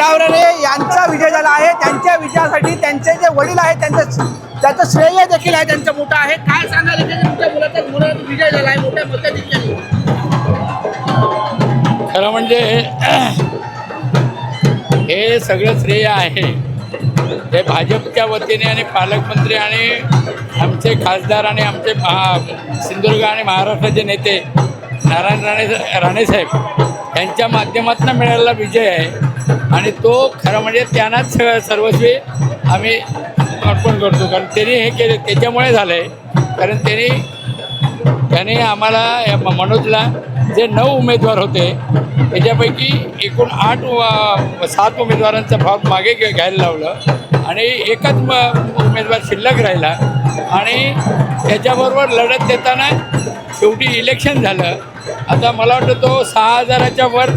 डावरे यांचा विजय झाला आहे. त्यांच्या विजयासाठी त्यांचे जे वडील आहेत त्यांचं त्याचं श्रेय देखील आहे त्यांचं मोठं आहे. काय सांगाल तुमच्या मुलाचा मुलाचा विजय झाला आहे मोठ्या मताधिक्याने खरं म्हणजे हे सगळं श्रेय आहे. हे भाजपच्या वतीने आणि पालकमंत्री आणि आमचे खासदार आणि आमचे महा सिंधुदुर्ग आणि महाराष्ट्राचे नेते नारायण राणे राणेसाहेब यांच्या माध्यमातून मिळालेला विजय आहे. आणि तो खरं म्हणजे त्यांनाच सगळं सर्वस्वी आम्ही अर्पण करतो. कारण त्यांनी हे केले त्याच्यामुळे झालं आहे कारण त्यांनी त्याने आम्हाला या म- मनोजला जे नऊ उमेदवार होते त्याच्यापैकी एकूण आठ सात उमेदवारांचा फॉर्म मागे घ्यायला लावलं. आणि एकच म- उमेदवार शिल्लक राहिला. आणि त्याच्याबरोबर लढत देताना शेवटी इलेक्शन झालं. आता मला वाटतं तो सहा हजाराच्या वर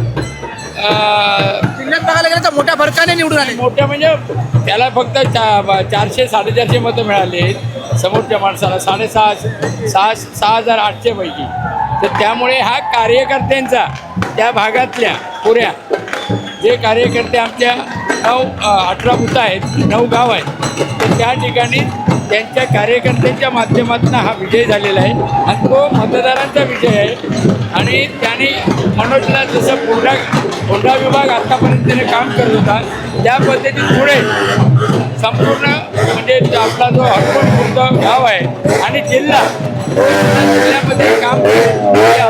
अं, बघायला गेलं तर मोठ्या फरकाने निवडून आले. मोठ्या म्हणजे त्याला फक्त चा चारशे साडेचारशे मतं मिळाले समोरच्या माणसाला. साडेसहा सहा सहा हजार आठशे पैकी. तर त्यामुळे हा कार्यकर्त्यांचा त्या भागातल्या पुऱ्या जे कार्यकर्ते आमच्या नऊ अठरा बुथं आहेत नऊ गाव आहेत. तर त्या ठिकाणी त्यांच्या कार्यकर्त्यांच्या माध्यमातून हा विजय झालेला आहे. आणि तो मतदारांचा विजय आहे. आणि त्यांनी मनोजला जसं कोंढा कोंढा विभाग आत्तापर्यंत त्याने काम करत होता त्या पद्धतीत पुढे संपूर्ण म्हणजे आपला जो हरपूर गाव आहे आणि जिल्हा जिल्ह्यामध्ये काम अपेक्षा